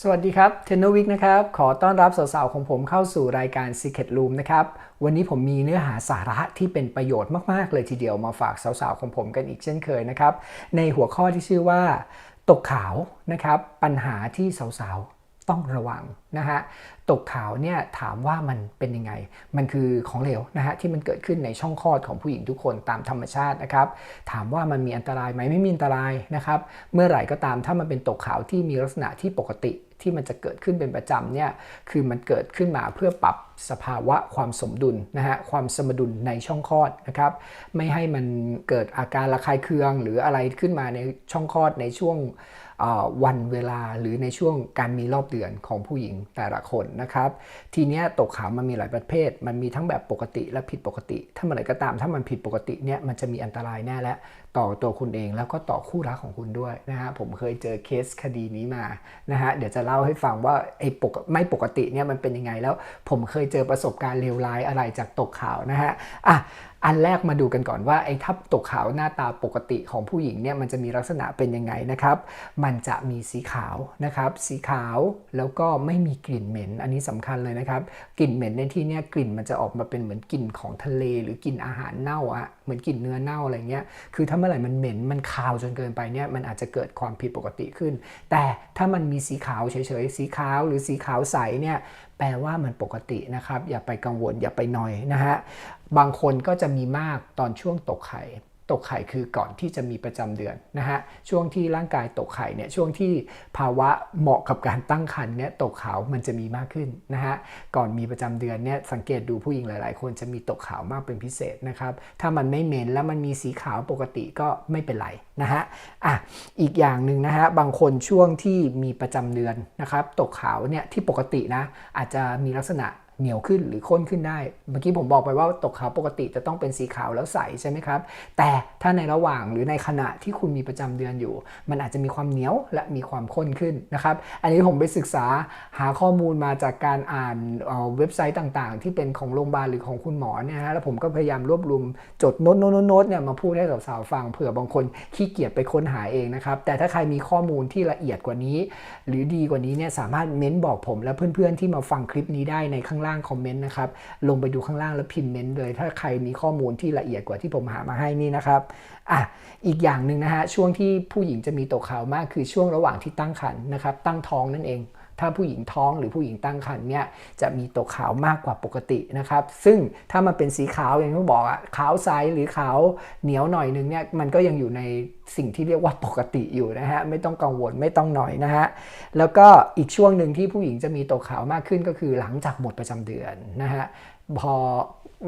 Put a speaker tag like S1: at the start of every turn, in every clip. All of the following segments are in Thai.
S1: สวัสดีครับเทนโนวิกนะครับ ขอต้อนรับสาวๆของผมเข้าสู่รายการ Secret Room นะครับ วันนี้ผมมีเนื้อหาสาระที่เป็นประโยชน์มากๆเลยทีเดียวมาฝากสาวๆของผมกันอีกเช่นเคยนะครับ ในหัวข้อที่ชื่อว่า ตกขาวนะครับ ปัญหาที่สาวๆ ต้องระวังนะฮะตกขาวเนี่ยถามว่ามันเป็นยังไง มันคือของเหลวนะฮะที่มันเกิดขึ้นในช่องคลอดของผู้หญิงทุกคนตามธรรมชาตินะครับ ถามว่ามันมีอันตรายไหมไม่มีอันตรายนะครับ เมื่อไหร่ก็ตามถ้ามันเป็นตกขาวที่มีลักษณะที่ปกติที่มันจะเกิดขึ้นเป็นประจำเนี่ยคือมันเกิดขึ้นมาเพื่อปรับ สภาวะความสมดุลนะฮะความสมดุลในช่องคลอดนะครับไม่ให้มันเกิดอาการระคายเคือง หรืออะไรขึ้นมาในช่องคลอดในช่วงวันเวลาหรือในช่วงการมีรอบเดือนของผู้หญิงแต่ละคนนะครับ ทีเนี้ยตกขาวมันมีหลายประเภท มันมีทั้งแบบปกติและผิดปกติ ถ้าเมื่อไรก็ตาม ถ้ามันผิดปกติเนี่ยมันจะมีอันตรายแน่และต่อตัวคุณเองแล้วก็ต่อคู่รักของคุณด้วยนะฮะผมเคยเจอเคสคดีนี้มานะฮะเดี๋ยวจะเล่าให้ฟังว่าไอ้ปกไม่ปกติเนี่ยมันเป็นยังไงแล้วผมเคยเจอประสบการณ์เลวร้ายอะไรจากตกข่าวนะฮะอะ อันแรกมาดูกันก่อนว่าไอ้ทับตกขาวหน้าตาปกติของผู้หญิงเนี่ยมันจะมีลักษณะเป็นยังไงนะครับ มันจะมีสีขาวนะครับ สีขาวแล้วก็ไม่มีกลิ่นเหม็น อันนี้สำคัญเลยนะครับ กลิ่นเหม็นในที่เนี้ยกลิ่นมันจะออกมาเป็นเหมือนกลิ่นของทะเล หรือกลิ่นอาหารเน่าอะเหมือนกลิ่นเนื้อเน่าอะไรเงี้ย คือถ้าเมื่อไหร่มันเหม็นมันคาวจนเกินไปเนี่ยมันอาจจะเกิดความผิดปกติขึ้น แต่ถ้ามันมีสีขาวเฉยๆ สีขาวหรือสีขาวใสเนี่ยแปลว่ามันปกตินะครับ อย่าไปกังวลอย่าไปนอยนะฮะ บางคนก็จะมีมากตอนช่วงตกไข่ตกไข่คือก่อนที่จะมีประจำเดือนนะฮะช่วงที่ร่างกายตกไข่เนี่ยช่วงที่ภาวะเหมาะกับการตั้งครรภ์เนี่ยตกขาวมันจะมีมากขึ้นนะฮะก่อนมีประจำเดือนเนี่ยสังเกตดูผู้หญิงหลาย ๆ คนจะมีตกขาวมากเป็นพิเศษนะครับถ้ามันไม่เหม็นแล้วมันมีสีขาวปกติก็ไม่เป็นไรนะฮะอะอีกอย่างหนึ่งนะฮะบางคนช่วงที่มีประจำเดือนนะครับตกขาวเนี่ยที่ปกตินะอาจจะมีลักษณะ เหนียวขึ้นหรือข้นขึ้นได้ เมื่อกี้ผมบอกไปว่าตกขาวปกติจะต้องเป็นสีขาวแล้วใสใช่ไหมครับ แต่ถ้าในระหว่างหรือในขณะที่คุณมีประจำเดือนอยู่ มันอาจจะมีความเหนียวและมีความข้นขึ้นนะครับ อันนี้ผมไปศึกษาหาข้อมูลมาจากการอ่านเอ่อเว็บไซต์ต่างๆ ที่เป็นของโรงพยาบาลหรือของคุณหมอเนี่ยฮะ แล้วผมก็พยายามรวบรวมจดโน้ตโน้ตโน้ตโน้ตเนี่ยมาพูดให้สาวๆฟังเผื่อบางคนขี้เกียจไปค้นหาเองนะครับ แต่ถ้าใครมีข้อมูลที่ละเอียดกว่านี้ หรือดีกว่านี้เนี่ยสามารถเม้นบอกผมและเพื่อนๆที่มาฟังคลิปนี้ได้ในข้างล่างคอมเมนต์นะครับ ลงไปดูข้างล่างแล้วพิมพ์เม้นเลย ถ้าใครมีข้อมูลที่ละเอียดกว่าที่ผมหามาให้นี่นะครับอะอีกอย่างหนึ่งนะฮะช่วงที่ผู้หญิงจะมีตกขาวมากคือช่วงระหว่างที่ตั้งครรภ์นะครับ ตั้งท้องนั่นเอง ถ้าผู้หญิงท้องหรือผู้หญิงตั้งครรภ์เนี่ยจะมีตกขาวมากกว่าปกตินะครับ ซึ่งถ้ามันเป็นสีขาวอย่างที่บอกอะขาวใสหรือขาวเหนียวหน่อยนึงเนี่ยมันก็ยังอยู่ในสิ่งที่เรียกว่าปกติอยู่นะฮะไม่ต้องกังวลไม่ต้องหน่อยนะฮะแล้วก็อีกช่วงหนึ่งที่ผู้หญิงจะมีตกขาวมากขึ้นก็คือหลังจากหมดประจำเดือนนะฮะ พอ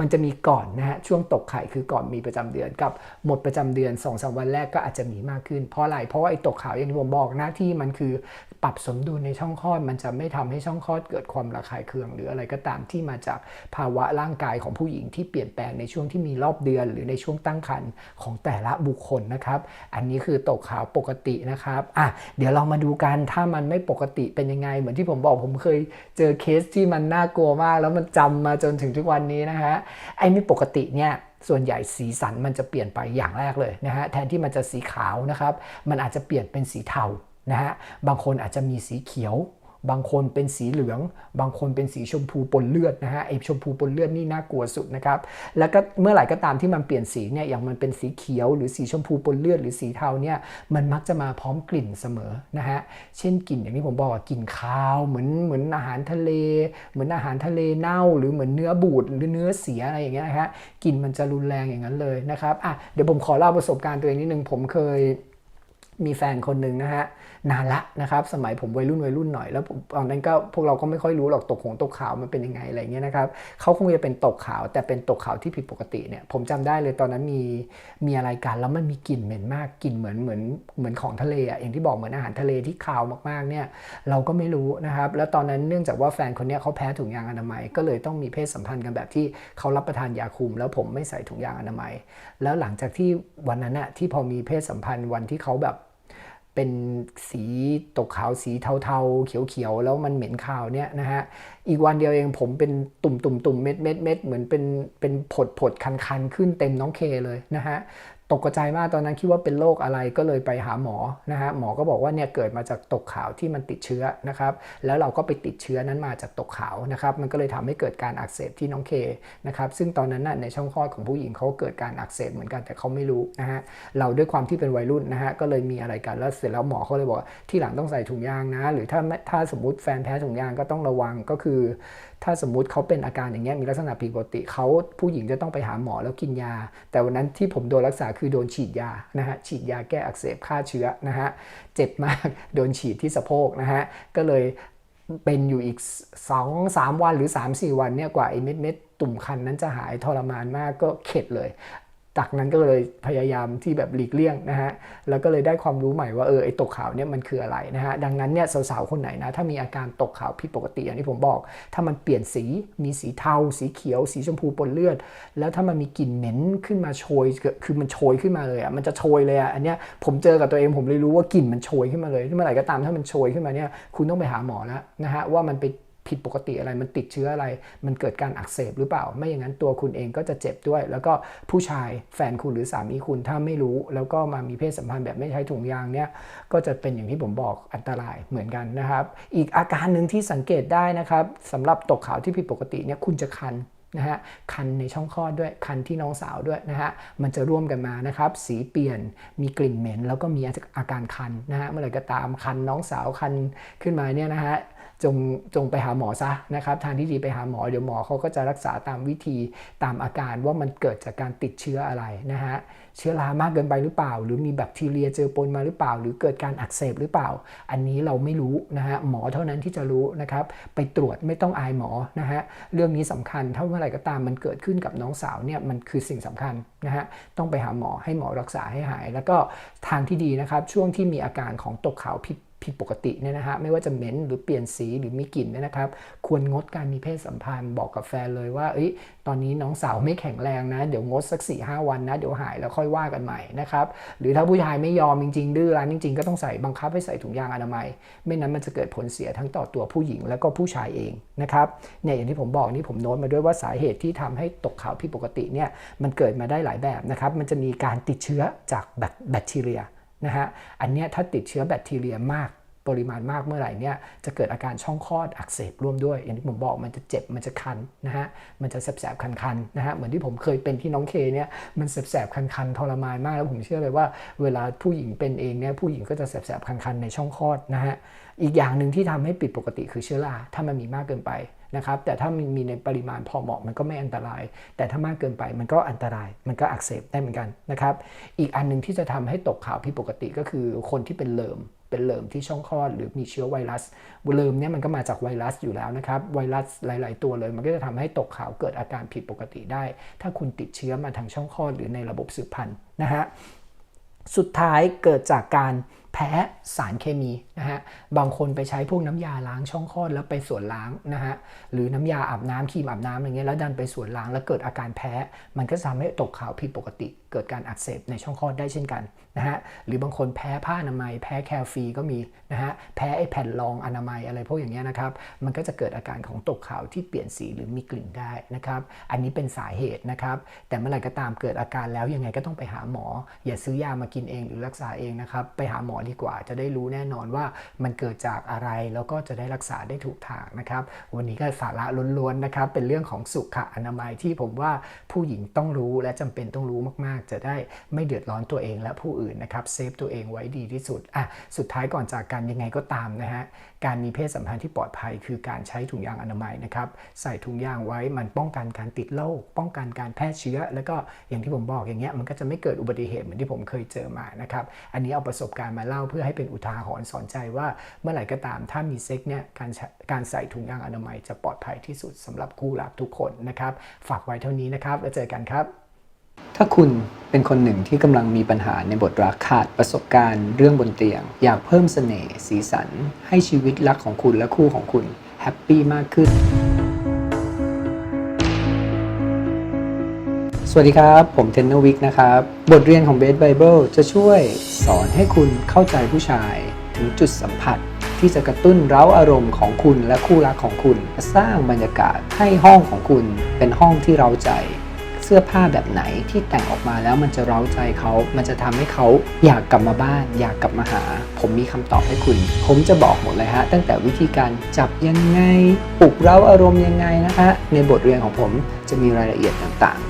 S1: มันจะมีก่อนนะฮะช่วงตกไข่คือก่อนมีประจำเดือนกับหมดประจำเดือน2อสวันแรกก็อาจจะมีมากขึ้น เพราะอะไรเพราะว่าไอ้ตกขาวอย่างที่ผมบอกหน้าที่มันคือปรับสมดุลในช่องคลอด มันจะไม่ทำให้ช่องคลอดเกิดความระคายเคือง หรืออะไรก็ตามที่มาจากภาวะร่างกายของผู้หญิงที่เปลี่ยนแปลงในช่วงที่มีรอบเดือน หรือในช่วงตั้งครรภ์ของแต่ละบุคคลนะครับอันนี้คือตกขาวปกตินะครับอะเดี๋ยวเรามาดูกันถ้ามันไม่ปกติเป็นยังไง เหมือนที่ผมบอกผมเคยเจอเคสที่มันน่ากลัวมาก แล้วมันจำมาจนถึงทุกวันนี้นะฮะไอ้ไม่ปกติเนี่ยส่วนใหญ่สีสันมันจะเปลี่ยนไปอย่างแรกเลยนะฮะแทนที่มันจะสีขาวนะครับ มันอาจจะเปลี่ยนเป็นสีเทานะฮะบางคนอาจจะมีสีเขียว บางคนเป็นสีเหลือง บางคนเป็นสีชมพูปนเลือดนะฮะไอชมพูปนเลือดนี่น่ากลัวสุดนะครับ แล้วก็เมื่อไหร่ก็ตามที่มันเปลี่ยนสีเนี่ยอย่างมันเป็นสีเขียว หรือสีชมพูปนเลือดหรือสีเทาเนี่ยมันมักจะมาพร้อมกลิ่นเสมอนะฮะเช่นกลิ่นอย่างที่ผมบอกกลิ่นคาวเหมือนเหมือนอาหารทะเล เหมือนอาหารทะเลเน่า หรือเหมือนเนื้อบูดหรือเนื้อเสียอะไรอย่างเงี้ยนะฮะกลิ่นมันจะรุนแรงอย่างนั้นเลยนะครับอะเดี๋ยวผมขอเล่าประสบการณ์ตัวเองนิดนึงผมเคย มีแฟนคนหนึ่งนะฮะนานละนะครับสมัยผมวัยรุ่นวัยรุ่นหน่อยแล้วตอนนั้นก็พวกเราก็ไม่ค่อยรู้หรอกตกหงตกขาวมันเป็นยังไงอะไรเงี้ยนะครับเขาคงจะเป็นตกขาวแต่เป็นตกขาวที่ผิดปกติเนี่ยผมจำได้เลยตอนนั้นมีมีอะไรกันแล้วมันมีกลิ่นเหม็นมากกลิ่นเหมือนเหมือนเหมือนของทะเลอะอย่างที่บอกเหมือนอาหารทะเลที่คาวมากๆเนี่ยเราก็ไม่รู้นะครับแล้วตอนนั้นเนื่องจากว่าแฟนคนเนี้ยเขาแพ้ถุงยางอนามัย ก็เลยต้องมีเพศสัมพันธ์กันแบบที่เขารับประทานยาคุม แล้วผมไม่ใส่ถุงยางอนามัย แล้วหลังจากที่วันนั้นน่ะที่พอมีเพศสัมพันธ์วันที่เขาแบบ เป็นสีตกขาวสีเทาๆ เขียวๆ แล้วมันเหม็นขาวเนี่ยนะฮะ อีกวันเดียวเองผมเป็นตุ่มๆตุ่มเม็ดเม็ดเม็ดเหมือนเป็นเป็นผดผดคันคันๆขึ้นเต็มน้องเคเลยนะฮะ ตกใจมากตอนนั้นคิดว่าเป็นโรคอะไรก็เลยไปหาหมอนะฮะหมอก็บอกว่าเนี่ยเกิดมาจากตกขาวที่มันติดเชื้อนะครับแล้วเราก็ไปติดเชื้อนั้นมาจากตกขาวนะครับมันก็เลยทำให้เกิดการอักเสบที่น้องเคนะครับซึ่งตอนนั้นน่ะในช่องคลอดของผู้หญิงเขาเกิดการอักเสบเหมือนกันแต่เขาไม่รู้นะฮะเราด้วยความที่เป็นวัยรุ่นนะฮะก็เลยมีอะไรกันแล้วเสร็จแล้วหมอเขาเลยบอกที่หลังต้องใส่ถุงยางนะ หรือถ้าถ้าสมมติแฟนแพ้ถุงยางก็ต้องระวังก็คือ ถ้าสมมุติเขาเป็นอาการอย่างเงี้ยมีลักษณะผิดปกติเขาผู้หญิงจะต้องไปหาหมอแล้วกินยา แต่วันนั้นที่ผมโดนรักษาคือโดนฉีดยานะฮะฉีดยาแก้อักเสบฆ่าเชื้อนะฮะเจ็บมากโดนฉีดที่สะโพกนะฮะก็เลยเป็นอยู่อีก 2 3 วันหรือ 3 4 วันเนี่ยกว่าไอ้เม็ดเม็ดตุ่มคันนั้นจะหายทรมานมากก็เข็ดเลย จากนั้นก็เลยพยายามที่แบบหลีกเลี่ยงนะฮะ แล้วก็เลยได้ความรู้ใหม่ว่าเออไอ้ตกขาวเนี่ยมันคืออะไรนะฮะ ดังนั้นเนี่ยสาวๆคนไหนนะ ถ้ามีอาการตกขาวผิดปกติอย่างที่ผมบอก ถ้ามันเปลี่ยนสีมีสีเทา สีเขียว สีชมพูปนเลือด แล้วถ้ามันมีกลิ่นเหม็นขึ้นมาโชยคือมันโชยขึ้นมาเลยอะมันจะโชยเลยอะอันเนี้ยผมเจอกับตัวเองผมเลยรู้ว่ากลิ่นมันโชยขึ้นมาเลยเมื่อไหร่ก็ตามถ้ามันโชยขึ้นมาเนี่ยคุณต้องไปหาหมอแล้วนะฮะว่ามันไป ผิดปกติอะไรมันติดเชื้ออะไร มันเกิดการอักเสบหรือเปล่า ไม่อย่างนั้นตัวคุณเองก็จะเจ็บด้วย แล้วก็ผู้ชายแฟนคุณหรือสามีคุณถ้าไม่รู้ แล้วก็มามีเพศสัมพันธ์แบบไม่ใช้ถุงยางเนี่ยก็จะเป็นอย่างที่ผมบอกอันตรายเหมือนกันนะครับ อีกอาการหนึ่งที่สังเกตได้นะครับสำหรับตกขาวที่ผิดปกติเนี่ยคุณจะคันนะฮะคันในช่องคลอดด้วยคันที่น้องสาวด้วยนะฮะมันจะร่วมกันมานะครับ สีเปลี่ยนมีกลิ่นเหม็น แล้วก็มีอาการคันนะฮะเมื่อไหร่ก็ตามคันน้องสาวคันขึ้นมาเนี่ยนะฮะ จงจงไปหาหมอซะนะครับ ทางที่ดีไปหาหมอเดี๋ยวหมอเขาก็จะรักษาตามวิธีตามอาการว่ามันเกิดจากการติดเชื้ออะไรนะฮะเชื้อรามากเกินไปหรือเปล่า หรือมีแบคทีเรียเจอปนมาหรือเปล่า หรือเกิดการอักเสบหรือเปล่า อันนี้เราไม่รู้นะฮะหมอเท่านั้นที่จะรู้นะครับ ไปตรวจไม่ต้องอายหมอนะฮะเรื่องนี้สำคัญถ้าเมื่อไหร่ก็ตามมันเกิดขึ้นกับน้องสาวเนี่ยมันคือสิ่งสำคัญนะฮะต้องไปหาหมอให้หมอรักษาให้หาย แล้วก็ทางที่ดีนะครับช่วงที่มีอาการของตกขาวผิด ผิดปกติเนี่ยนะฮะไม่ว่าจะเหม็นหรือเปลี่ยนสีหรือมีกลิ่นเนี่ยนะครับ ควรงดการมีเพศสัมพันธ์บอกกับแฟนเลยว่าเอ้ยตอนนี้น้องสาวไม่แข็งแรงนะ เดี๋ยวงดสัก4ี่หวันนะ เดี๋ยวหายแล้วค่อยว่ากันใหม่นะครับ หรือถ้าผู้ชายไม่ยอมจริงๆดื้อรั้นจริงๆ ก็ต้องใส่บังคับให้ใส่ถุงยางอนามัย ไม่นั้นมันจะเกิดผลเสียทั้งต่อตัวผู้หญิงแล้วก็ผู้ชายเองนะครับเนี่ยอย่างที่ผมบอกนี่ผมโน้ตมาด้วยว่าสาเหตุที่ทำให้ตกขาวผิดปกติเนี่ยมันเกิดมาได้หลายแบบนะครับมันจะมีการติดเชื้อจากแบคทีเรีย นะฮะ อันนี้ถ้าติดเชื้อแบคทีเรียมากปริมาณมากเมื่อไหร่เนี่ยจะเกิดอาการช่องคลอดอักเสบร่วมด้วย อย่างที่ผมบอกมันจะเจ็บมันจะคันนะฮะมันจะแสบๆคันๆนะฮะเหมือนที่ผมเคยเป็นที่น้องเคเนี่ยมันแสบๆคันๆทรมานมากแล้วผมเชื่อเลยว่าเวลาผู้หญิงเป็นเองเนี่ยผู้หญิงก็จะแสบๆคันๆในช่องคลอดนะฮะ อีกอย่างหนึ่งที่ทำให้ปิดปกติคือเชื้อราถ้ามันมีมากเกินไปนะครับแต่ถ้ามันมีในปริมาณพอเหมาะมันก็ไม่อันตราย แต่ถ้ามากเกินไปมันก็อันตราย มันก็อักเสบได้เหมือนกันนะครับอีกอันหนึ่งที่จะทำให้ตกขาวผิดปกติก็คือคนที่เป็นเลิมเป็นเลิมที่ช่องคลอดหรือมีเชื้อไวรัสเลิมเนี่ยมันก็มาจากไวรัสอยู่แล้วนะครับไวรัสหลาย ๆ ตัวเลย มันก็จะทำให้ตกขาวเกิดอาการผิดปกติได้ ถ้าคุณติดเชื้อมาทางช่องคลอดหรือในระบบสืบพันธุ์นะฮะสุดท้ายเกิดจากการแพ้สารเคมีนะฮะบางคนไปใช้พวกน้ำยาล้างช่องคลอดแล้วไปส่วนล้างนะฮะหรือน้ำยาอาบน้ำครีมอาบน้ำอะไรเงี้ยแล้วดันไปส่วนล้างแล้วเกิดอาการแพ้ มันก็ทำให้ตกขาวผิดปกติ เกิดการอักเสบในช่องคลอดได้เช่นกันนะฮะหรือบางคนแพ้ผ้าอนามัย แพ้แคลฟีก็มีนะฮะแพ้ไอแผ่นรองอนามัยอะไรพวกอย่างเงี้ยนะครับมันก็จะเกิดอาการของตกขาวที่เปลี่ยนสีหรือมีกลิ่นได้นะครับอันนี้เป็นสาเหตุนะครับแต่เมื่อไหร่ก็ตามเกิดอาการแล้วยังไงก็ต้องไปหาหมอ อย่าซื้อยามากินเองหรือรักษาเองนะครับไปหาหมอดีกว่า จะได้รู้แน่นอนว่ามันเกิดจากอะไรแล้วก็จะได้รักษาได้ถูกทางนะครับ วันนี้ก็สาระล้วนๆนะครับ เป็นเรื่องของสุขอนามัยที่ผมว่าผู้หญิงต้องรู้และจำเป็นต้องรู้มากๆ จะได้ไม่เดือดร้อนตัวเองและผู้อื่นนะครับเซฟตัวเองไว้ดีที่สุดอะสุดท้ายก่อนจากกันยังไงก็ตามนะฮะการมีเพศสัมพันธ์ที่ปลอดภัย คือการใช้ถุงยางอนามัยนะครับใส่ถุงยางไว้มันป้องกันการติดโรคป้องกันการแพร่เชื้อ แล้วก็อย่างที่ผมบอกอย่างเงี้ยมันก็จะไม่เกิดอุบัติเหตุเหมือนที่ผมเคยเจอมานะครับอันนี้เอาประสบการณ์มาเล่าเพื่อให้เป็นอุทาหรณ์สอนใจว่าเมื่อไหร่ก็ตามถ้ามีเซ็กเนี่ยการการใส่ถุงยางอนามัยจะปลอดภัยที่สุดสำหรับคู่รักทุกคนนะครับฝากไว้เท่านี้นะครับแล้วเจอกันครับ ถ้าคุณเป็นคนหนึ่งที่กำลังมีปัญหาในบทรักขาดประสบการณ์เรื่องบนเตียง อยากเพิ่มเสน่ห์สีสัน ให้ชีวิตรักของคุณและคู่ของคุณแฮปปี้มากขึ้น สวัสดีครับ ผมเทนเนวิกนะครับ บทเรียนของเบสไบเบิลจะช่วยสอนให้คุณเข้าใจผู้ชาย ถึงจุดสัมผัส ที่จะกระตุ้นเร้าอารมณ์ของคุณและคู่รักของคุณ สร้างบรรยากาศให้ห้องของคุณเป็นห้องที่เร้าใจ เสื้อผ้าแบบไหนที่แต่งออกมาแล้วมันจะเร้าใจเขา มันจะทำให้เขาอยากกลับมาบ้าน อยากกลับมาหา ผมมีคำตอบให้คุณ ผมจะบอกหมดเลยฮะ ตั้งแต่วิธีการจับยังไง ปลุกเร้าอารมณ์ยังไงนะฮะในบทเรียนของผมจะมีรายละเอียดต่างๆ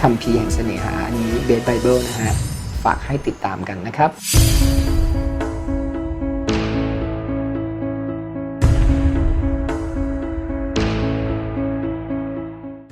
S1: คำพีร์แห่งเสน่หาอันนี้เบสไบเบิลนะฮะฝากให้ติดตามกันนะครับ